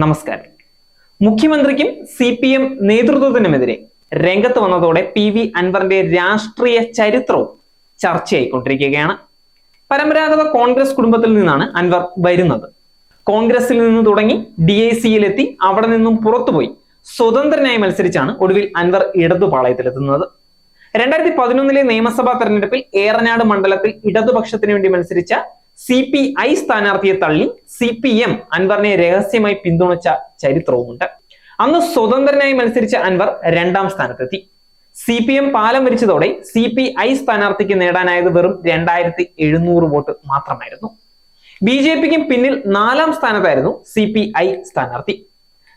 നമസ്കാരം. മുഖ്യമന്ത്രിക്കും C P M നേതൃത്വത്തിനുമെതിരെ രംഗത്ത് വന്നതോടെ പി വി അൻവറിന്റെ രാഷ്ട്രീയ ചരിത്രവും ചർച്ചയായിക്കൊണ്ടിരിക്കുകയാണ്. പരമ്പരാഗത കോൺഗ്രസ് കുടുംബത്തിൽ നിന്നാണ് അൻവർ വരുന്നത്. കോൺഗ്രസിൽ നിന്ന് തുടങ്ങി ഡി ഐ സിയിലെത്തി അവിടെ നിന്നും പുറത്തുപോയി സ്വതന്ത്രനായി മത്സരിച്ചാണ് ഒടുവിൽ അൻവർ ഇടതുപാളയത്തിലെത്തുന്നത്. രണ്ടായിരത്തി പതിനൊന്നിലെ നിയമസഭാ തെരഞ്ഞെടുപ്പിൽ ഏറനാട് മണ്ഡലത്തിൽ ഇടതുപക്ഷത്തിന് വേണ്ടി മത്സരിച്ച സി പി ഐ സ്ഥാനാർത്ഥിയെ തള്ളി സി പി എം അൻവറിനെ രഹസ്യമായി പിന്തുണച്ച ചരിത്രവുമുണ്ട്. അന്ന് സ്വതന്ത്രനായി മത്സരിച്ച അൻവർ രണ്ടാം സ്ഥാനത്തെത്തി. സി പി എം പാലം വരിച്ചതോടെ സി പി ഐ സ്ഥാനാർത്ഥിക്ക് നേടാനായത് വെറും രണ്ടായിരത്തി എഴുന്നൂറ് വോട്ട് മാത്രമായിരുന്നു. ബി ജെ പിക്കും പിന്നിൽ നാലാം സ്ഥാനത്തായിരുന്നു സി പി ഐ സ്ഥാനാർത്ഥി.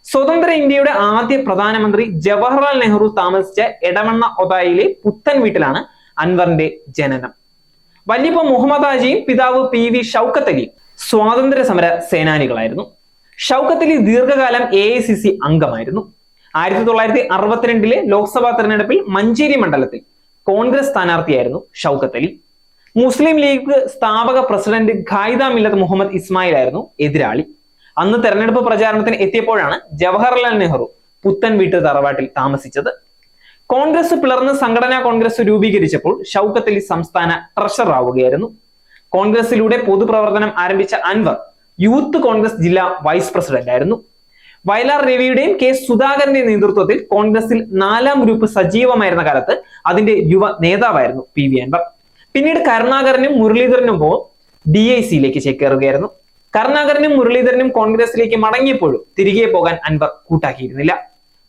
സ്വതന്ത്ര ഇന്ത്യയുടെ ആദ്യ പ്രധാനമന്ത്രി ജവഹർലാൽ നെഹ്റു താമസിച്ച എടവണ്ണ ഒതായിലെ പുത്തൻ വീട്ടിലാണ് അൻവറിന്റെ ജനനം. വല്യപ്പ മുഹമ്മദ് ഹാജിയും പിതാവ് പി വി ഷൗക്കത്ത് അലിയും സ്വാതന്ത്ര്യ സമര സേനാനികളായിരുന്നു. ഷൗക്കത്ത് അലി ദീർഘകാലം എ ഐ സി സി അംഗമായിരുന്നു. ആയിരത്തി തൊള്ളായിരത്തി അറുപത്തിരണ്ടിലെ ലോക്സഭാ തെരഞ്ഞെടുപ്പിൽ മഞ്ചേരി മണ്ഡലത്തിൽ കോൺഗ്രസ് സ്ഥാനാർത്ഥിയായിരുന്നു ഷൗക്കത്ത് അലി മുസ്ലിം ലീഗ് സ്ഥാപക പ്രസിഡന്റ് ഖായിദ മില്ലത്ത് മുഹമ്മദ് ഇസ്മായിൽ ആയിരുന്നു എതിരാളി. അന്ന് തെരഞ്ഞെടുപ്പ് പ്രചാരണത്തിന് എത്തിയപ്പോഴാണ് ജവഹർലാൽ നെഹ്റു പുത്തൻ വീട്ട് തറവാട്ടിൽ താമസിച്ചത്. കോൺഗ്രസ് പിളർന്ന് സംഘടനാ കോൺഗ്രസ് രൂപീകരിച്ചപ്പോൾ ഷൗക്കത്ത് അലി സംസ്ഥാന ട്രഷറർ ആവുകയായിരുന്നു. കോൺഗ്രസിലൂടെ പൊതുപ്രവർത്തനം ആരംഭിച്ച അൻവർ യൂത്ത് കോൺഗ്രസ് ജില്ലാ വൈസ് പ്രസിഡന്റ് ആയിരുന്നു. വയലാർ രവിയുടെയും കെ സുധാകരന്റെയും നേതൃത്വത്തിൽ കോൺഗ്രസിൽ നാലാം ഗ്രൂപ്പ് സജീവമായിരുന്ന കാലത്ത് അതിന്റെ യുവ നേതാവായിരുന്നു പി വി അൻവർ. പിന്നീട് കരുണാകരനും മുരളീധരനും പോ ഡി ഐ സിയിലേക്ക് ചേക്കേറുകയായിരുന്നു. കരുണാകരനും മുരളീധരനും കോൺഗ്രസിലേക്ക് മടങ്ങിയപ്പോഴും തിരികെ പോകാൻ അൻവർ കൂട്ടാക്കിയിരുന്നില്ല.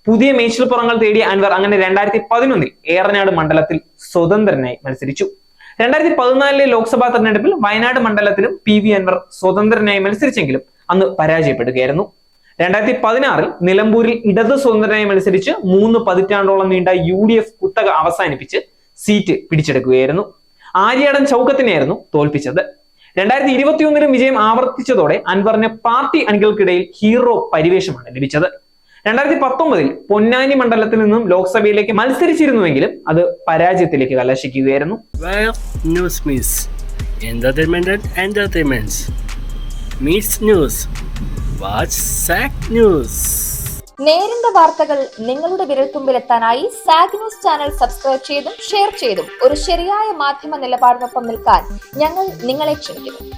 പുതിയ മേച്ചിൽപ്പുറങ്ങൾ തേടിയ അൻവർ അങ്ങനെ രണ്ടായിരത്തി പതിനൊന്നിൽ ഏറനാട് മണ്ഡലത്തിൽ സ്വതന്ത്രനായി മത്സരിച്ചു. രണ്ടായിരത്തി പതിനാലിലെ ലോക്സഭാ തെരഞ്ഞെടുപ്പിൽ വയനാട് മണ്ഡലത്തിലും പി വി അൻവർ സ്വതന്ത്രനായി മത്സരിച്ചെങ്കിലും അന്ന് പരാജയപ്പെടുകയായിരുന്നു. രണ്ടായിരത്തി പതിനാറിൽ നിലമ്പൂരിൽ ഇടത് സ്വതന്ത്രനായി മത്സരിച്ച് മൂന്ന് പതിറ്റാണ്ടോളം നീണ്ട യു ഡി എഫ് കുത്തക അവസാനിപ്പിച്ച് സീറ്റ് പിടിച്ചെടുക്കുകയായിരുന്നു. ആര്യാടൻ ചൗക്കത്തിനെയായിരുന്നു തോൽപ്പിച്ചത്. രണ്ടായിരത്തി ഇരുപത്തിയൊന്നിലും വിജയം ആവർത്തിച്ചതോടെ അൻവറിന് പാർട്ടി അണികൾക്കിടയിൽ ഹീറോ പരിവേഷമാണ് ലഭിച്ചത്. രണ്ടായിരത്തി പത്തൊമ്പതിൽ പൊന്നാനി മണ്ഡലത്തിൽ നിന്നും ലോക്സഭയിലേക്ക് മത്സരിച്ചിരുന്നുവെങ്കിലും അത് പരാജയത്തിലേക്ക് കലാശിക്കുകയായിരുന്നു ന്യൂസ്. Meets news. Watch നേരിന്റെ വാർത്തകൾ നിങ്ങളുടെ വിരൽത്തുമ്പിലെത്താനായി സാഗ് ന്യൂസ് ചാനൽ സബ്സ്ക്രൈബ് ചെയ്തും ഷെയർ ചെയ്തും ഒരു ശരിയായ മാധ്യമ നിലപാടിനൊപ്പം നിൽക്കാൻ ഞങ്ങൾ നിങ്ങളെ ക്ഷണിക്കുന്നു